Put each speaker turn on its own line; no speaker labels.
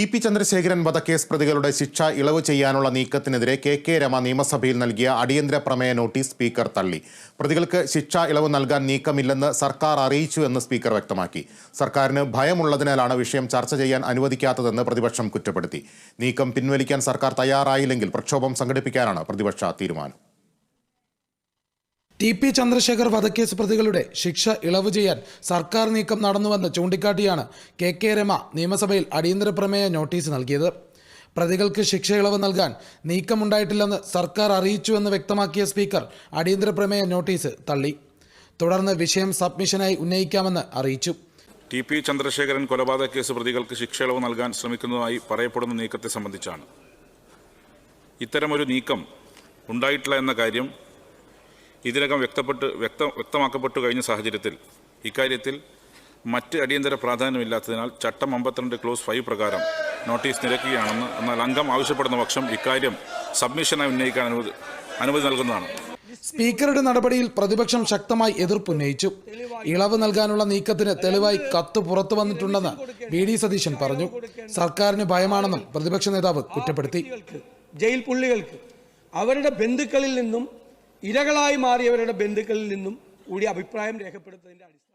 T P Chandrasekharan വധക്കേസ് പ്രതികളുടെ ശിക്ഷ ഇളവ് ചെയ്യാനുള്ള നീക്കത്തിനെതിരെ കെ കെ രമ നിയമസഭയിൽ നൽകിയ അടിയന്തര പ്രമേയ നോട്ടീസ് സ്പീക്കർ തള്ളി. പ്രതികൾക്ക് ശിക്ഷ ഇളവ് നൽകാൻ നീക്കമില്ലെന്ന് സർക്കാർ അറിയിച്ചു എന്ന് സ്പീക്കർ വ്യക്തമാക്കി. സർക്കാരിന് ഭയമുള്ളതിനാലാണ് വിഷയം ചർച്ച ചെയ്യാൻ അനുവദിക്കാത്തതെന്ന് പ്രതിപക്ഷം കുറ്റപ്പെടുത്തി. നീക്കം പിൻവലിക്കാൻ സർക്കാർ തയ്യാറായില്ലെങ്കിൽ പ്രക്ഷോഭം സംഘടിപ്പിക്കാനാണ് പ്രതിപക്ഷ തീരുമാനം.
ടി പി ചന്ദ്രശേഖർ വധക്കേസ് പ്രതികളുടെ ശിക്ഷ ഇളവ് ചെയ്യാൻ സർക്കാർ നീക്കം നടന്നുവെന്ന് ചൂണ്ടിക്കാട്ടിയാണ് കെ കെ രമ നിയമസഭയിൽ അടിയന്തര പ്രമേയ നോട്ടീസ് നൽകിയത്. പ്രതികൾക്ക് ശിക്ഷ ഇളവ് നൽകാൻ നീക്കമുണ്ടായിട്ടില്ലെന്ന് സർക്കാർ അറിയിച്ചുവെന്ന് വ്യക്തമാക്കിയ സ്പീക്കർ അടിയന്തര പ്രമേയ നോട്ടീസ് തള്ളി. തുടർന്ന് വിഷയം സബ്മിഷനായി ഉന്നയിക്കാമെന്ന് അറിയിച്ചു.
ടി പി ചന്ദ്രശേഖരൻ കൊലപാതക കേസ് പ്രതികൾക്ക് ശിക്ഷ ഇളവ് നൽകാൻ ശ്രമിക്കുന്നതായി പറയപ്പെടുന്ന നീക്കത്തെ സംബന്ധിച്ചാണ്. ഇത്തരമൊരു നീക്കം ഉണ്ടായിട്ടില്ല എന്ന കാര്യം ഇതിനകം വ്യക്തപ്പെട്ട് വ്യക്ത വ്യക്തമാക്കപ്പെട്ടു കഴിഞ്ഞ സാഹചര്യത്തിൽ ഇക്കാര്യത്തിൽ മറ്റ് അടിയന്തര പ്രാധാന്യമില്ലാത്തതിനാൽ ചട്ടം അമ്പത്തിരണ്ട് ക്ലോസ് ഫൈവ് പ്രകാരം നോട്ടീസ് നിരക്കുകയാണെന്ന് എന്നാൽ അംഗം ആവശ്യപ്പെടുന്ന പക്ഷം ഇക്കാര്യം സബ്മിഷനായി ഉന്നയിക്കാൻ അനുമതി അനുമതി നൽകുന്നതാണ്.
സ്പീക്കറുടെ നടപടിയിൽ പ്രതിപക്ഷം ശക്തമായി എതിർപ്പുന്നയിച്ചു ഇളവ് നൽകാനുള്ള നീക്കത്തിന് തെളിവായി കത്ത് പുറത്തു വന്നിട്ടുണ്ടെന്ന് ബി ഡി സതീശൻ പറഞ്ഞു. സർക്കാരിന് ഭയമാണെന്നും പ്രതിപക്ഷ നേതാവ് കുറ്റപ്പെടുത്തി.
ജയിൽ പുള്ളികൾക്ക് അവരുടെ ബന്ധുക്കളിൽ നിന്നും ഇരകളായി മാറിയവരുടെ ബന്ധുക്കളിൽ നിന്നും കൂടി അഭിപ്രായം രേഖപ്പെടുത്തുന്നതിന്റെ അടിസ്ഥാനം